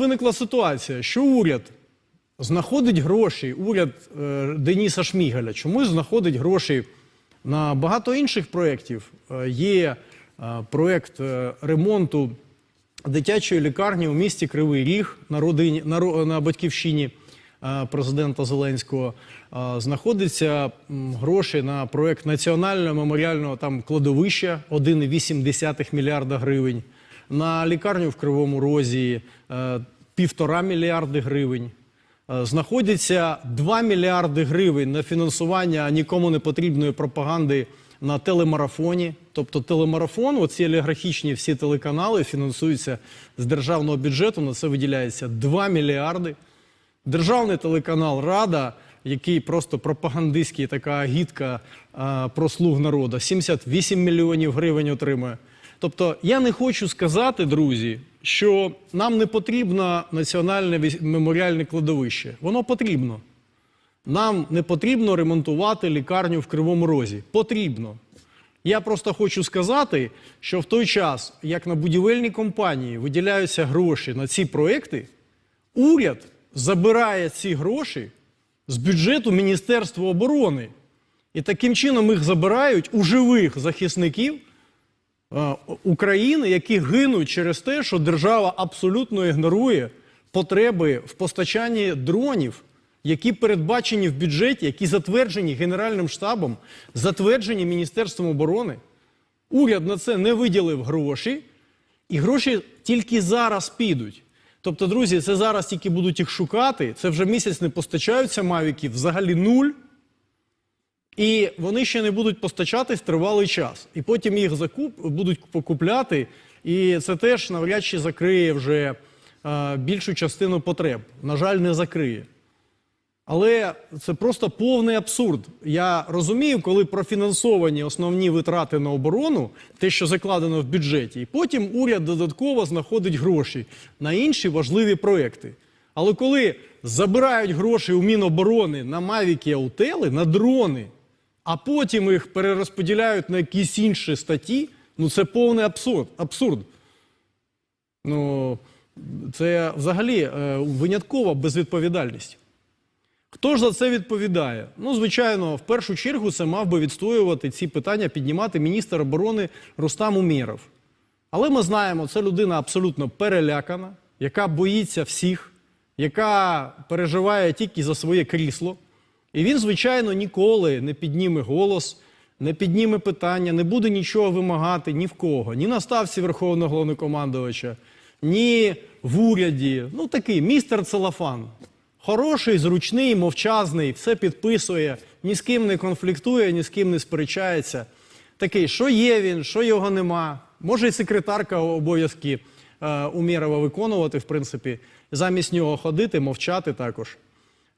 Виникла ситуація, що уряд знаходить гроші, уряд е, Деніса Шмігаля чомусь знаходить гроші на багато інших проєктів. Е, є е, проєкт е, ремонту дитячої лікарні у місті Кривий Ріг на, родині, на, на батьківщині е, президента Зеленського. Е, Знаходиться м, гроші на проєкт національного меморіального там кладовища 1,8 мільярда гривень, на лікарню в Кривому Розі е, півтора мільярди гривень. Е, Знаходиться 2 мільярди гривень на фінансування нікому не потрібної пропаганди на телемарафоні. Тобто телемарафон, оці олігархічні всі телеканали фінансуються з державного бюджету. На це виділяється 2 мільярди. Державний телеканал Рада, який просто пропагандистський така агітка а, про слуг народу, 78 мільйонів гривень отримує. Тобто, я не хочу сказати, друзі, що нам не потрібно національне меморіальне кладовище. Воно потрібно. Нам не потрібно ремонтувати лікарню в Кривому Розі. Потрібно. Я просто хочу сказати, що в той час, як на будівельні компанії виділяються гроші на ці проекти, уряд забирає ці гроші з бюджету Міністерства оборони. І таким чином їх забирають у живих захисників України, які гинуть через те, що держава абсолютно ігнорує потреби в постачанні дронів, які передбачені в бюджеті, які затверджені Генеральним штабом, затверджені Міністерством оборони. Уряд на це не виділив гроші, і гроші тільки зараз підуть. Тобто, друзі, це зараз тільки будуть їх шукати. Це вже місяць не постачаються мавіки, взагалі нуль. І вони ще не будуть постачатись тривалий час. І потім їх закуп, будуть покупляти, і це теж навряд чи закриє вже е, більшу частину потреб. На жаль, не закриє. Але це просто повний абсурд. Я розумію, коли профінансовані основні витрати на оборону, те, що закладено в бюджеті, і потім уряд додатково знаходить гроші на інші важливі проекти. Але коли забирають гроші у Міноборони на Мавіки Аутели, на дрони, а потім їх перерозподіляють на якісь інші статті, ну це повний абсурд. абсурд. Ну, це взагалі е, виняткова безвідповідальність. Хто ж за це відповідає? Ну, звичайно, в першу чергу це мав би відстоювати ці питання, піднімати міністр оборони Рустам Умєров. Але ми знаємо, це людина абсолютно перелякана, яка боїться всіх, яка переживає тільки за своє крісло. І він, звичайно, ніколи не підніме голос, не підніме питання, не буде нічого вимагати ні в кого, ні на ставці Верховного головнокомандувача, ні в уряді. Ну такий містер Целофан. Хороший, зручний, мовчазний, все підписує, ні з ким не конфліктує, ні з ким не сперечається. Такий, що є він, що його нема. Може, і секретарка обов'язки е, Умєрова виконувати, в принципі, замість нього ходити, мовчати також.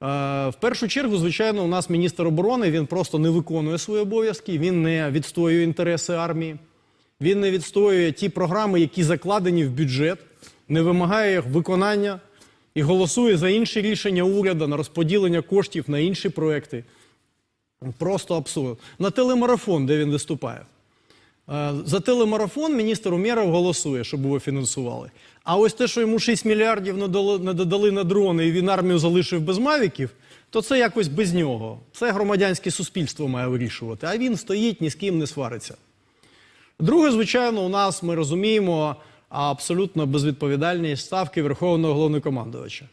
Е, В першу чергу, звичайно, у нас міністр оборони він просто не виконує свої обов'язки, він не відстоює інтереси армії, він не відстоює ті програми, які закладені в бюджет, не вимагає їх виконання і голосує за інші рішення уряду на розподілення коштів на інші проекти. Просто абсурд. На телемарафон, де він виступає. Е, За телемарафон міністр Умєров голосує, щоб його фінансували. А ось те, що йому 6 мільярдів додали на дрони, і він армію залишив без мавіків, то це якось без нього. Це громадянське суспільство має вирішувати. А він стоїть, ні з ким не свариться. Друге, звичайно, у нас ми розуміємо абсолютно безвідповідальність ставки Верховного головнокомандувача.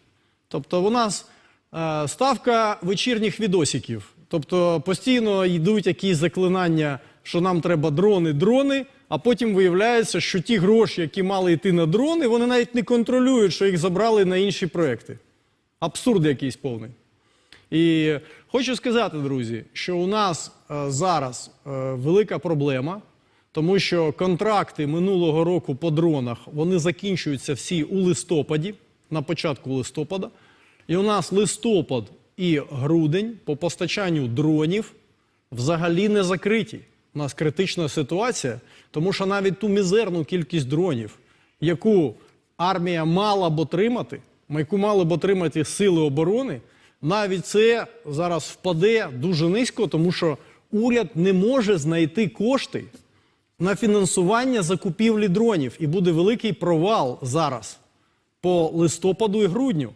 Тобто, у нас е, ставка вечірніх відосиків. Тобто постійно йдуть якісь заклинання, що нам треба дрони, дрони, а потім виявляється, що ті гроші, які мали йти на дрони, вони навіть не контролюють, що їх забрали на інші проекти. Абсурд якийсь повний. І хочу сказати, друзі, що у нас е, зараз е, велика проблема, тому що контракти минулого року по дронах вони закінчуються всі у листопаді, на початку листопада. І у нас листопад і грудень по постачанню дронів взагалі не закриті. У нас критична ситуація, тому що навіть ту мізерну кількість дронів, яку армія мала б отримати, яку мали б отримати сили оборони, навіть це зараз впаде дуже низько, тому що уряд не може знайти кошти на фінансування закупівлі дронів, і буде великий провал зараз. по листопаду і грудню.